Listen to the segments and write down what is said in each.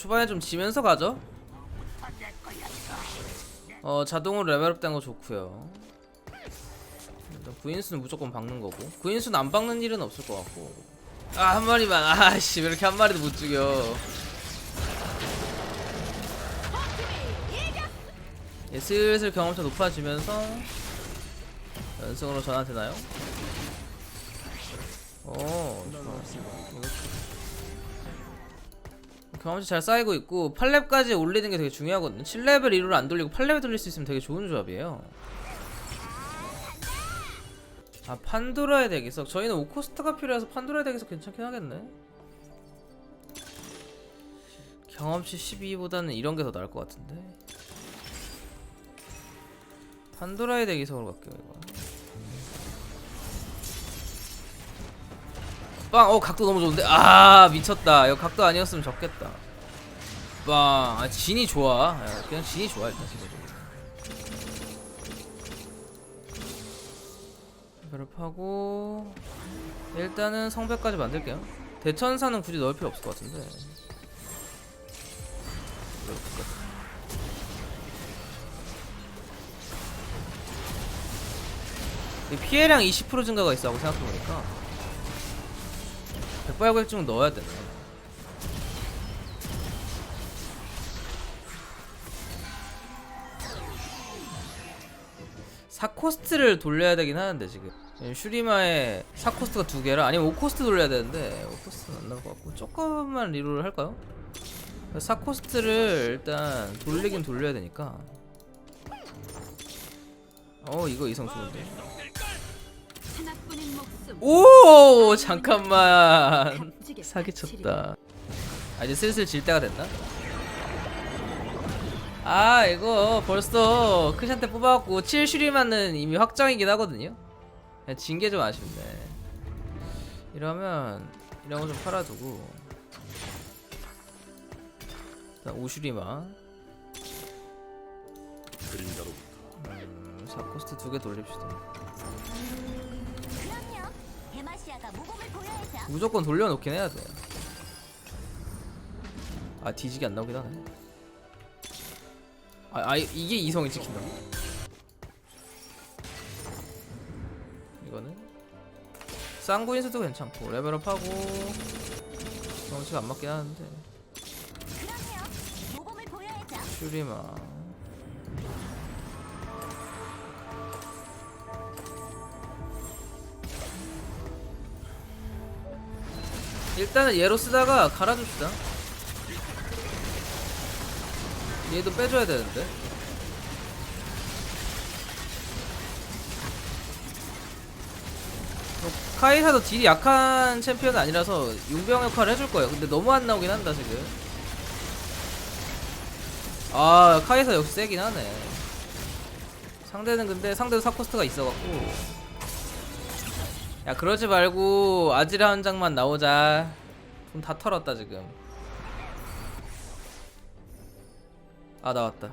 초반에 좀 지면서 가죠. 어 자동으로 레벨업 된 거 좋고요. 일단 구인수는 무조건 박는 거고 구인수는 안 박는 일은 없을 것 같고 아 한 마리만 아씨 왜 이렇게 한 마리도 못 죽여 예, 슬슬 경험치 높아지면서 연승으로 전환되나요? 오 좋아 경험치 잘 쌓이고 있고 8렙까지 올리는 게 되게 중요하거든요. 7레벨 이후로 안 돌리고 8렙에 돌릴 수 있으면 되게 좋은 조합이에요. 아 판도라의 대기석. 저희는 오코스트가 필요해서 판도라의 대기석 괜찮긴 하겠네. 경험치 12보다는 이런 게 더 나을 것 같은데. 판도라의 대기석으로 갈게요 이거 빵! 어 각도 너무 좋은데? 아 미쳤다 이거 각도 아니었으면 적겠다 빵! 아 진이 좋아 야, 그냥 진이 좋아 일단 배럴하고 일단은 성배까지 만들게요 대천사는 굳이 넣을 필요 없을 것 같은데 피해량 20% 증가가 있어 하고 생각해보니까 백발고 핵증 넣어야 되네. 사코스트를 돌려야 되긴 하는데 지금. 슈리마에 사코스트가 두 개라 아니면 오코스트 돌려야 되는데 오코스트는 안 나올 것 같고 조금만 리롤을 할까요? 사코스트를 일단 돌리긴 돌려야 되니까. 어 이거 이성 좋은데 오 잠깐만. 사기쳤다. 아 이제 슬슬 질 때가 됐나? 아 이거 벌써 크샨테 뽑아갖고 7슈리만은 이미 확정이긴 하거든요. 진 게 좀 아쉽네. 이러면 이런 거 좀 팔아두고. 일단 5슈리만. 음, 사코스트 두 개 돌립시다 무조건 돌려놓긴 해야 돼. 아 뒤지게 안 나오긴 하네. 아, 아 이- 이게 이성이 찍힌다. 이거는 쌍구인수도 괜찮고 레벨업하고 경치가 안 맞긴 하는데 슈리마 일단은 얘로 쓰다가 갈아줍시다. 얘도 빼줘야 되는데. 뭐, 카이사도 딜이 약한 챔피언은 아니라서 용병 역할을 해줄 거예요. 근데 너무 안 나오긴 한다 지금. 아 카이사 역시 세긴 하네. 상대는 근데 상대도 사코스트가 있어갖고 야 그러지 말고 아지라 한 장만 나오자. 돈다 털었다 지금. 아 나왔다.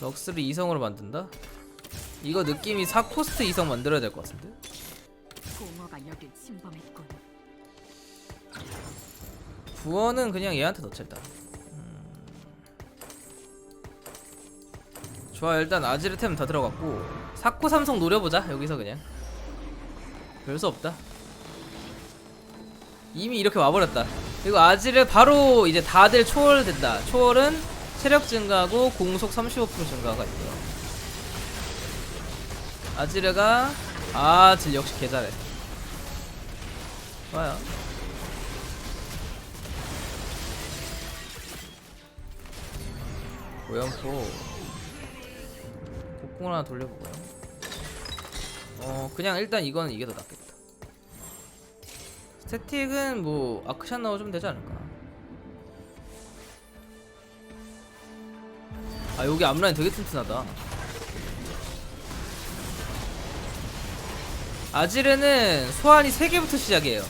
럭스를 이성으로 만든다? 이거 느낌이 사코스트 이성 만들어야 될 것 같은데? 공허가 여길 침범했군. 부어는 그냥 얘한테 넣자 일단. 음. 좋아 일단 아지르템 다 들어갔고. 사코 삼성 노려보자 여기서 그냥 별수 없다. 이미 이렇게 와버렸다. 그리고 아지르 바로 이제 다들 초월된다. 초월은 체력 증가하고 공속 35% 증가가 있고요. 아지르가 아질 역시 개잘해. 좋아요. 고연포. 곡궁을 하나 돌려보고요 어 그냥 일단 이거는 이게 더 낫겠다. 스태틱은 뭐 아크샷 넣어주면 되지 않을까? 아 여기 앞라인 되게 튼튼하다. 아지르는 소환이 3개부터 시작이에요.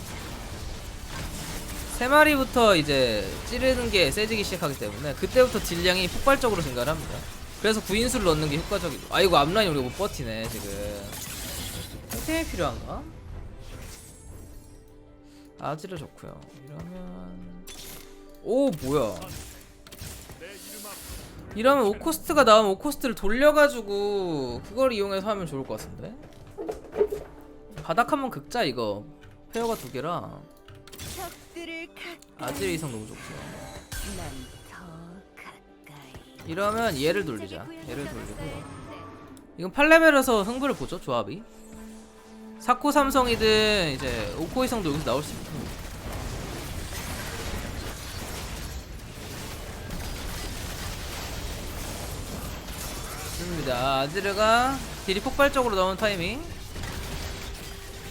3마리부터 이제 찌르는 게 세지기 시작하기 때문에 그때부터 딜량이 폭발적으로 증가를 합니다. 그래서 구인수를 넣는 게 효과적이고. 아 이거 앞라인 우리가 못 버티네 지금 탱탱이 필요한가? 아지르 좋고요. 이러면 오 뭐야? 이러면 오코스트가 나오면 오코스트를 돌려가지고 그걸 이용해서 하면 좋을 것 같은데? 바닥 한번 긁자 이거. 페어가 두 개라. 아질 이성 너무 좋고 난더 가까이. 이러면 얘를 돌리자. 얘를 돌리고. 이건 8레벨에서 승부를 보죠 조합이 사코 삼성이든 이제 오코 이성도 여기서 나올 수 있고. 좋습니다. 아지르가 딜이 폭발적으로 나오는 타이밍.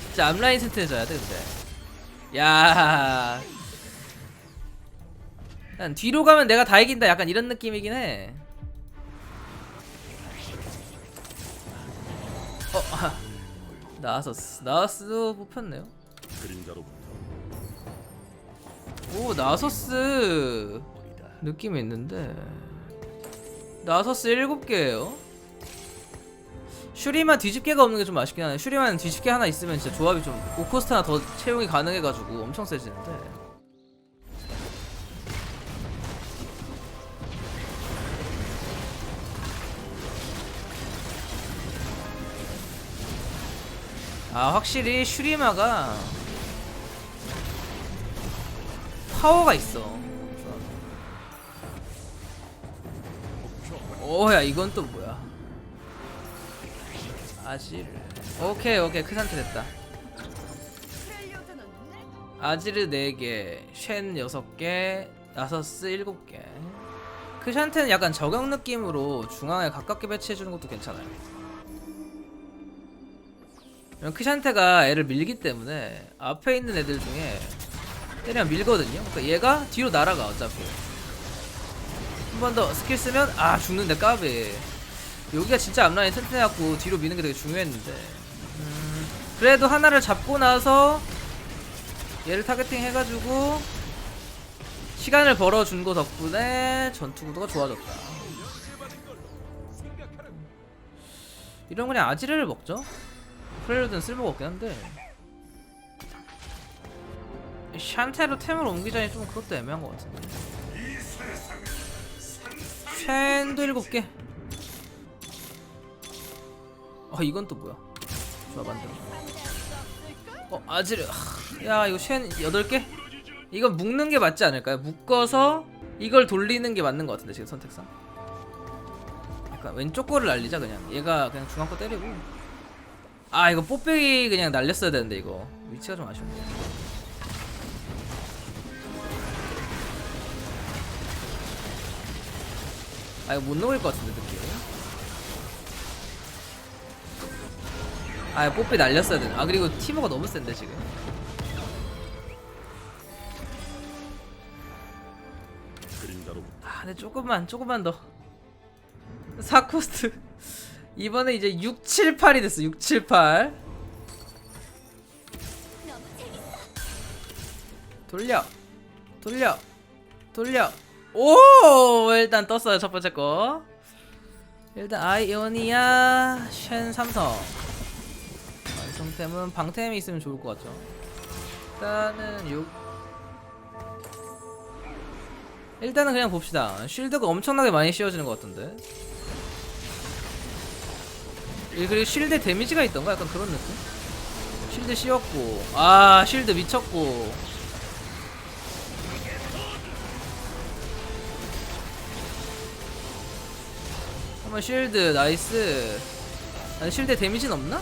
진짜 앞라인 세트 해줘야 돼 근데. 야. 난 뒤로 가면 내가 다 이긴다. 약간 이런 느낌이긴 해. 어, 아, 나서스 나서스 뽑혔네요. 그림자로부터 오 나서스 느낌이 있는데. 나서스 7개예요. 슈리만 뒤집개가 없는 게 좀 아쉽긴 하네. 슈리만 뒤집개 하나 있으면 진짜 조합이 좀 오코스트 하나 더 채용이 가능해가지고 엄청 세지는데 아 확실히 슈리마가 파워가 있어. 오야 이건 또 뭐야? 아질. 오케이 오케이. 그 상태 됐다. 아지르 4개 쉔 6개 나서스 7개. 크샨테는 약간 저격 느낌으로 중앙에 가깝게 배치해주는 것도 괜찮아요 크샨테가 애를 밀기 때문에 앞에 있는 애들 중에 때리면 밀거든요. 그러니까 얘가 뒤로 날아가 어차피. 한 번 더 스킬 쓰면 아 죽는데 까비. 여기가 진짜 앞라인 튼튼해갖고 뒤로 미는 게 되게 중요했는데. 음, 그래도 하나를 잡고 나서 얘를 타겟팅 해가지고 시간을 벌어준 거 덕분에 전투 구도가 좋아졌다. 이런 그냥 아지르를 먹죠 프레르드는 쓸모가 없긴 한데 샨테로 템을 옮기자니 좀 그것도 애매한 것 같은데 쉔도 일곱 개. 어 이건 또 뭐야? 좋아 만들어. 어 아지르. 하, 야 이거 쉔 여덟 개? 이건 묶는 게 맞지 않을까요? 묶어서 이걸 돌리는 게 맞는 것 같은데 지금 선택상. 약간 왼쪽 거를 날리자 그냥. 얘가 그냥 중앙 거 때리고. 아 이거 뽀빼기 그냥 날렸어야 되는데 이거. 위치가 좀 아쉬운데. 아 이거 못 녹일 것 같은데 느낌 아 뽀삐 날렸어야 되네. 아 그리고 티모가 너무 센데 지금. 아 근데 조금만 조금만 더. 4코스트 이번에 이제 6, 7, 8이 됐어 6, 7, 8 너무 재밌어. 돌려 돌려 돌려. 오 일단 떴어요 첫 번째 거. 일단 아이오니아 쉔 삼성. 완성템은 방템이 있으면 좋을 것 같죠. 일단은 6 일단은 그냥 봅시다. 쉴드가 엄청나게 많이 씌워지는 것 같던데. 이 그리고 쉴드 데미지가 있던가 약간 그런 느낌 쉴드 씌웠고 아 쉴드 미쳤고 한번 쉴드 나이스 아니 쉴드 데미지는 없나?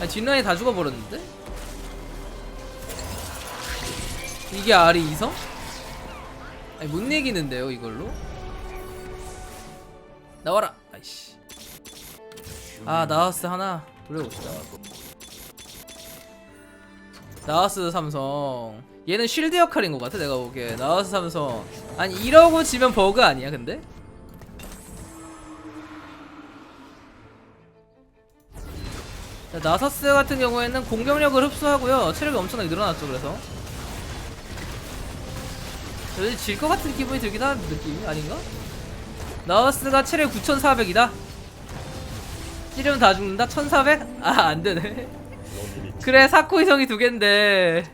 아니 뒷라인이 다 죽어버렸는데? 이게 알이 이성? 아니 못 이기는데요 이걸로? 나와라 아이씨 아 나와스 하나 돌려봅시다. 나와스 삼성. 얘는 쉴드 역할인 것 같아 내가 보기에. 나와스 삼성. 아니 이러고 지면 버그 아니야 근데? 자, 나서스 같은 경우에는 공격력을 흡수하고요. 체력이 엄청나게 늘어났죠 그래서. 왠지 질것 같은 기분이 들긴 하는 느낌이 아닌가? 나서스가 체력 9400이다 찌르면 다 죽는다? 1400? 아 안되네 그래 사코 이성이 두 갠데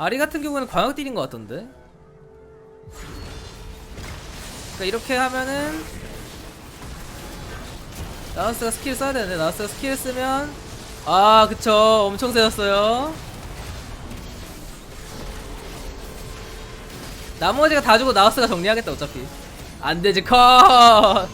아리 같은 경우는 광역 딜인 것 같던데. 그러니까 이렇게 하면은 나우스가 스킬 써야 되는데 나우스가 스킬 쓰면 아 그쵸 엄청 세졌어요. 나머지가 다 주고 나우스가 정리하겠다 어차피 안 되지 컷